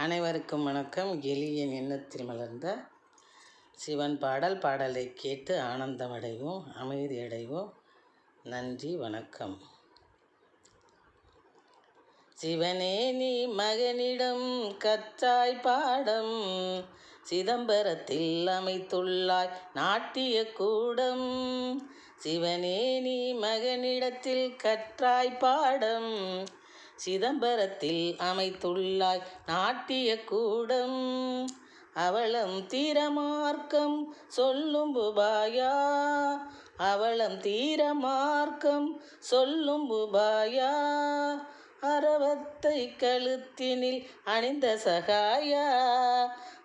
அனைவருக்கும் வணக்கம். எளியன் எண்ணத்தில் மலர்ந்த சிவன் பாடல் பாடலை கேட்டு ஆனந்தமடைவோம் அமைதியடைவோம். நன்றி வணக்கம். சிவனே நீ மகனிடம் கற்றாய் பாடம். சிதம்பரத்தில் அமைத்துள்ளாய் நாட்டிய கூடம். சிவனே நீ மகனிடத்தில் கற்றாய் பாடம். சிதம்பரத்தில் அமைத்துள்ளாய் நாட்டிய கூடம். அவளம் தீரமார்க்கம் சொல்லும் புபாயா அவளம் தீரமார்க்கம் சொல்லும் புபாயா அறவத்தை கழுத்தினில் அணிந்த சகாயா.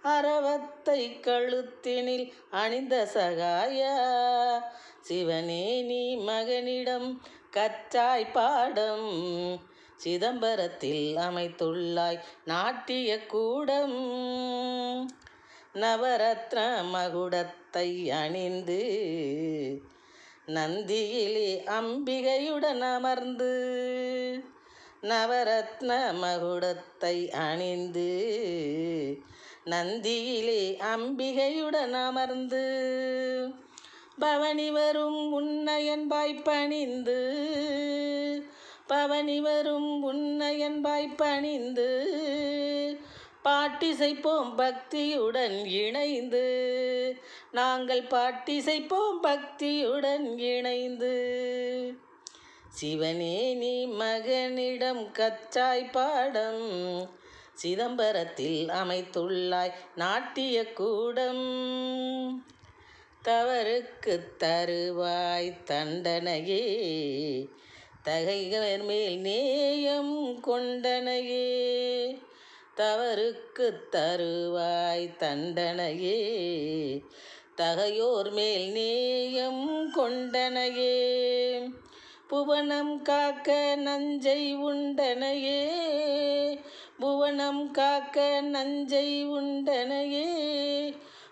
அறவத்தை கழுத்தினில் அணிந்த சகாயா. சிவனே நீ மகனிடம் கற்றாய் பாடம். சிதம்பரத்தில் அமைத்துள்ளாய் நாட்டிய கூடம். நவரத்ன மகுடத்தை அணிந்து நந்தியிலே அம்பிகையுடன் அமர்ந்து நவரத்ன மகுடத்தை அணிந்து நந்தியிலே அம்பிகையுடன் அமர்ந்து பவனி வரும் உன்னையன் பாய்ப்பணிந்து பவனி வரும் உன்னையன்பாய் பணிந்து பாட்டிசைப்போம் பக்தியுடன் இணைந்து. நாங்கள் பாட்டிசைப்போம் பக்தியுடன் இணைந்து. சிவனே நீ மகனிடம் கச்சாய் பாடம் சிதம்பரத்தில் அமைத்துள்ளாய் நாட்டிய கூடம். தவறுக்கு தருவாய் தண்டனையே தகைகள் மேல் நேயம் கொண்டனையே. தவறுக்கு தருவாய் தண்டனையே. தகையோர் மேல் நேயம் கொண்டனையே. புவனம் காக்க நஞ்சை உண்டனையே. புவனம் காக்க நஞ்சை உண்டனையே.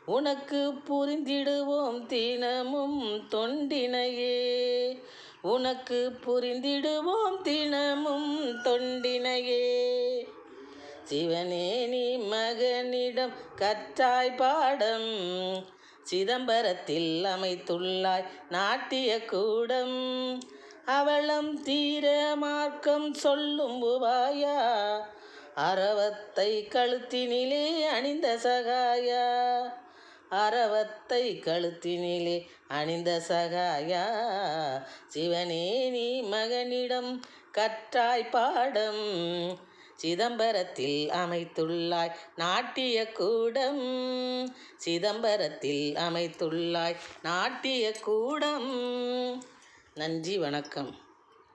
உனக்கு புரிந்திடுவோம் தினமும் தொண்டினையே. உனக்கு புரிந்திடுவோம் தினமும் தொண்டினையே. சிவனே நீ மகனிடம் கற்றாய் பாடம். சிதம்பரத்தில் அமைத்துள்ளாய் நாட்டிய கூடம். அவளம் தீர மார்க்கம் சொல்லும் உபாயா அறவத்தை கழுத்தினிலே அணிந்த சகாயா. அரவத்தை கழுத்தினிலே அணிந்த சகாயா. சிவனே நீ மகனிடம் கற்றாய் பாடம். சிதம்பரத்தில் அமைத்துள்ளாய் நாட்டிய கூடம். சிதம்பரத்தில் அமைத்துள்ளாய் நாட்டிய கூடம். நன்றி வணக்கம்.